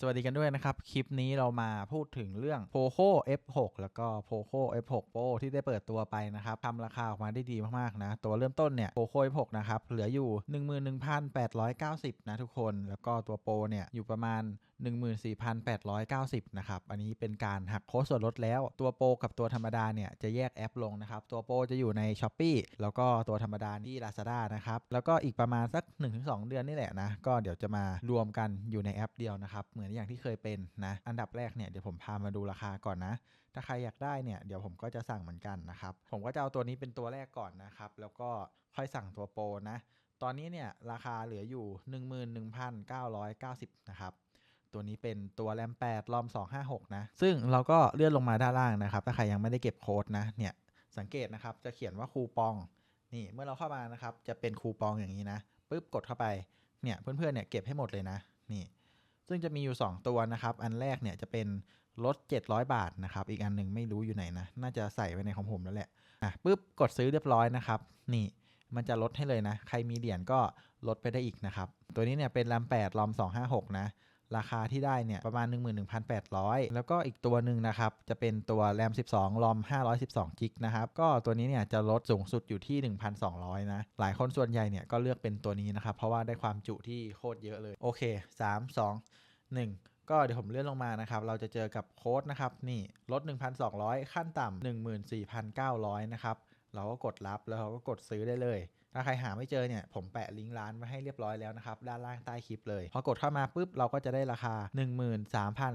สวัสดีกันด้วยนะครับ คลิปนี้เรามาพูดถึงเรื่อง POCO F6 แล้วก็ POCO F6 Pro ที่ได้เปิดตัวไปนะครับทำราคาออกมาได้ดีมากๆนะ ตัวเริ่มต้นเนี่ย POCO F6 นะครับ เหลืออยู่ 11,890 นะทุกคน แล้วก็ตัว Pro เนี่ย อยู่ประมาณ 14,890 นะครับ อันนี้เป็นการหักโค้ดส่วนลดแล้ว ตัว Pro กับตัวธรรมดาเนี่ยจะแยกแอปลงนะครับ ตัว Pro จะอยู่ใน Shopee แล้วก็ตัวธรรมดาที่ Lazada นะครับ แล้วก็อีกประมาณสัก 1-2 เดือนนี่แหละนะ ก็เดี๋ยวจะมารวมกันอยู่ในแอปเดียวนะครับ เหมือนอย่างที่เคยเป็นนะ อันดับแรกเนี่ยเดี๋ยวผมพามาดูราคาก่อนนะ ถ้าใครอยากได้เนี่ยเดี๋ยวผมก็จะสั่งเหมือนกันนะครับ ผมก็จะเอาตัวนี้เป็นตัวแรกก่อนนะครับ แล้วก็ค่อยสั่งตัวโปรนะ ตอนนี้เนี่ยราคาเหลืออยู่ 11,990 นะครับ ตัวนี้เป็นตัวแรม8รอม 256 นะ ซึ่งเราก็เลื่อนลงมาด้านล่างนะครับ ถ้าใครยังไม่ได้เก็บโค้ดนะ เนี่ย สังเกตนะครับ จะเขียนว่าคูปอง นี่ เมื่อเราเข้ามานะครับ จะเป็นคูปองอย่างนี้นะปุ๊บ กดเข้าไป เนี่ย เพื่อนๆ เนี่ย เก็บให้หมดเลยนะ นี่ ซึ่งจะมีอยู่ 2 ตัวนะครับ อันแรกเนี่ยจะเป็นลด 700 บาทนะครับ อีกอันหนึ่งไม่รู้อยู่ไหนนะ น่าจะใส่ไว้ในของผมแล้วแหละ อะปุ๊บ กดซื้อเรียบร้อยนะครับ นี่มันจะลดให้เลยนะ ใครมีเหรียญก็ลดไปได้อีกนะครับ ตัวนี้เนี่ยเป็นแรม8รอม 256 นะ ราคาที่ได้เนี่ยประมาณ 11,800 แล้วก็อีกตัวหนึ่งนะครับ จะเป็นตัวแรม12 รอม 512จิกนะครับ ก็ตัวนี้เนี่ยจะลดสูงสุดอยู่ที่ 1,200 นะ หลายคนส่วนใหญ่เนี่ยก็เลือกเป็นตัวนี้นะครับ เพราะว่าได้ความจุที่โคตรเยอะเลย โอเค 3 2 1ก็เดี๋ยวผมเลื่อนลงมานะครับ เราจะเจอกับโค้ดนะครับ นี่ลด 1,200 ขั้นต่ำ14,900 นะครับ เราก็กดรับแล้วเราก็กดซื้อได้เลย ถ้าใครหาไม่เจอเนี่ยผมแปะลิงก์ร้านไว้ให้เรียบร้อยแล้วนะครับ ด้านล่างใต้คลิปเลย พอกดเข้ามาปุ๊บเราก็จะได้ราคา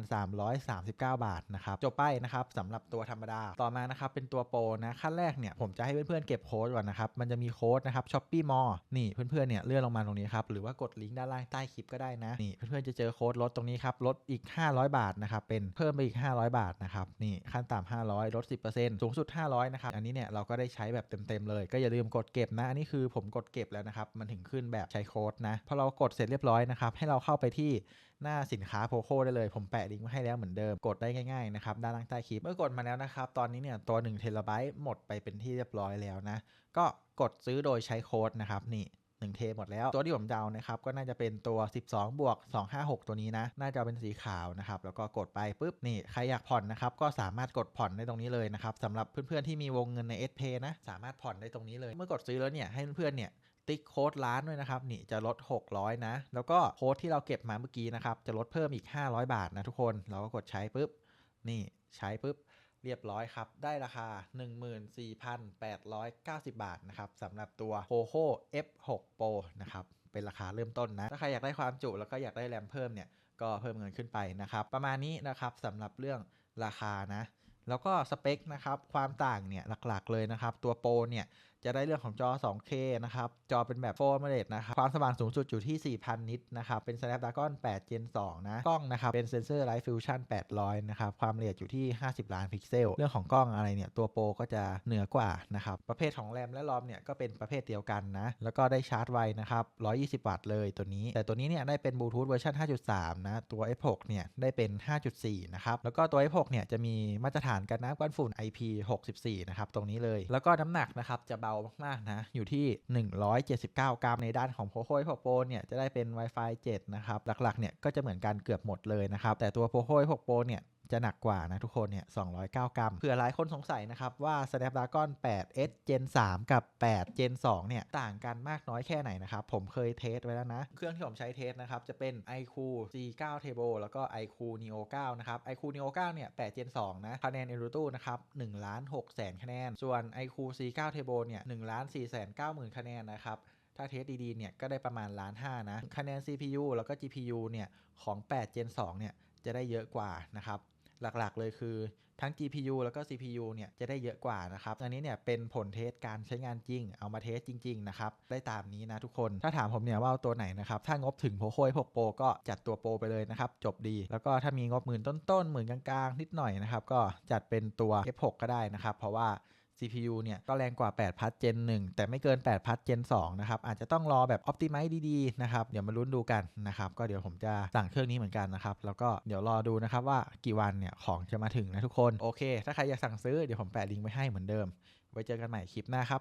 13,339 บาทนะครับ จบไปนะครับสำหรับตัวธรรมดา ต่อมานะครับเป็นตัวโปรนะขั้นแรกเนี่ยผมจะให้เพื่อนๆเก็บโค้ดก่อนนะครับ มันจะมีโค้ดนะครับ Shopee Mall นี่เพื่อนๆเนี่ยเลื่อนลงมาตรงนี้ครับหรือว่ากดลิงก์ด้านล่างใต้คลิปก็ได้นะนี่เพื่อนๆจะเจอโค้ดลดตรงนี้ครับลดอีก 500 บาทนะครับเป็นเพิ่มไปอีก 500 บาทนะครับนี่ขั้นต่ำ500ลด10%สูงสุด 500นะครับอันนี้เนี่ยเราก็ได้ใช้แบบเต็มๆเลย ก็อย่าลืมกดเก็บนะอันนี้คือผมกดเก็บแล้วนะครับ มันถึงขึ้นแบบใช้โค้ดนะพอเรากดเสร็จเรียบร้อยนะครับ ให้เราเข้าไปที่หน้าสินค้าโพโคได้เลย ผมแปะลิงก์ไว้ให้แล้วเหมือนเดิม กดได้ง่ายๆนะครับ ด้านล่างใต้คลิป เมื่อกดมาแล้วนะครับ ตอนนี้เนี่ยตัว1เทราไบต์หมดไปเป็นที่เรียบร้อยแล้วนะ ก็กดซื้อโดยใช้โค้ดนะครับนี่ 1เทหมดแล้ว ตัวที่ผมเดานะครับก็น่าจะเป็นตัว 12 บวก 256 ตัวนี้นะ น่าจะเป็นสีขาวนะครับ แล้วก็กดไปปุ๊บนี่ใครอยากผ่อนนะครับก็สามารถกดผ่อนได้ตรงนี้เลยนะครับสำหรับเพื่อนๆที่มีวงเงินใน S Pay นะสามารถผ่อนได้ตรงนี้เลย เมื่อกดซื้อแล้วเนี่ยให้เพื่อนๆเนี่ยติ๊กโค้ดร้านด้วยนะครับ นี่จะลด 600 นะ แล้วก็โค้ดที่เราเก็บมาเมื่อกี้นะครับ จะลดเพิ่มอีก 500 บาทนะทุกคน เราก็กดใช้ปุ๊บ นี่ใช้ปุ๊บ เรียบร้อยครับ ได้ราคา 14,890 บาทนะครับสำหรับตัว POCO F6 Pro นะครับเป็นราคาเริ่มต้นนะ ถ้าใครอยากได้ความจุแล้วก็อยากได้แรมเพิ่มเนี่ย ก็เพิ่มเงินขึ้นไปนะครับ ประมาณนี้นะครับสำหรับเรื่องราคานะ แล้วก็สเปคนะครับ ความต่างเนี่ยหลักๆเลยนะครับ ตัวโปรเนี่ย จะได้เรื่องของจอ 2K นะครับ จอเป็นแบบ Full AMOLED นะครับ ความสว่างสูงสุดอยู่ที่ 4,000 นิตนะครับ เป็น Snapdragon 8 Gen 2 นะ กล้องนะครับ เป็น Sensor Light Fusion 800 นะครับ ความละเอียดอยู่ที่ 50 ล้านพิกเซล เรื่องของกล้องอะไรเนี่ย ตัวโปรก็จะเหนือกว่านะครับ ประเภทของแรมและรอมเนี่ย ก็เป็นประเภทเดียวกันนะ แล้วก็ได้ชาร์จไวนะครับ 120 วัตต์เลยตัวนี้ แต่ตัวนี้เนี่ยได้เป็นบลูทูธเวอร์ชัน5.3 นะ ตัว F6 เนี่ยได้เป็น 5.4 นะครับ แล้วก็ตัว F6 เนี่ยจะมีมาตรฐานกันน้ำกันฝุ่น IP64 นะครับตรงนี้เลย แล้วก็น้ำหนักนะครับจะเบามากๆนะ อยู่ที่ 179 กรัมในด้านของ POCO F6 Pro เนี่ยจะได้เป็น Wi-Fi 7 นะครับ หลักๆเนี่ยก็จะเหมือนกันเกือบหมดเลยนะครับ แต่ตัว POCO F6 Pro เนี่ย จะหนักกว่านะทุกคนเนี่ย209 กรัมเผื่อหลายคนสงสัยนะครับว่า Snapdragon 8 S Gen 3 กับ 8 Gen 2 เนี่ย ต่างกันมากน้อยแค่ไหนนะครับ ผมเคยเทสไว้แล้วนะ เครื่องที่ผมใช้เทสนะครับ จะเป็น iQ G9 Turbo แล้วก็ iQ Neo 9 นะครับ iQ Neo 9 เนี่ย 8 Gen 2 นะคะแนน Antutu นะครับ1ล้าน6แสนคะแนน ส่วน iQOO C9 Turbo เนี่ย1ล้าน4แสน9หมื่นคะแนนนะครับถ้าเทสดีๆ เนี่ย ก็ได้ประมาณล้านห้านะคะแนน CPU แล้วก็ GPU เนี่ย ของ 8 Gen 2 เนี่ย จะได้เยอะกว่านะครับ หลักๆ เลยคือทั้ง GPU แล้วก็ CPU เนี่ยจะได้เยอะกว่านะครับ อันนี้เนี่ยเป็นผลเทสการใช้งานจริง เอามาเทสจริง ๆ นะครับ ได้ตามนี้นะทุกคน ถ้าถามผมเนี่ยว่าเอาตัวไหนนะครับ ถ้างบถึงโคโค่6โปรก็จัดตัวโปรไปเลยนะครับ จบดี แล้วก็ถ้ามีงบหมื่นต้นๆหมื่นกลางๆ นิดหน่อยนะครับ ก็จัดเป็นตัว F6 ก็ได้นะครับ เพราะว่า CPU เนี่ยก็แรงกว่า8พัท Gen 1แต่ไม่เกิน8พัท Gen 2นะครับ อาจจะต้องรอแบบ Optimize ดีๆ นะครับ เดี๋ยวมาลุ้นดูกันนะครับ ก็เดี๋ยวผมจะสั่งเครื่องนี้เหมือนกันนะครับ แล้วก็เดี๋ยวรอดูนะครับว่ากี่วันเนี่ยของจะมาถึงนะทุกคน โอเค ถ้าใครอยากสั่งซื้อเดี๋ยวผมแปะลิงก์ไว้ให้เหมือนเดิม ไว้เจอกันใหม่คลิปหน้าครับ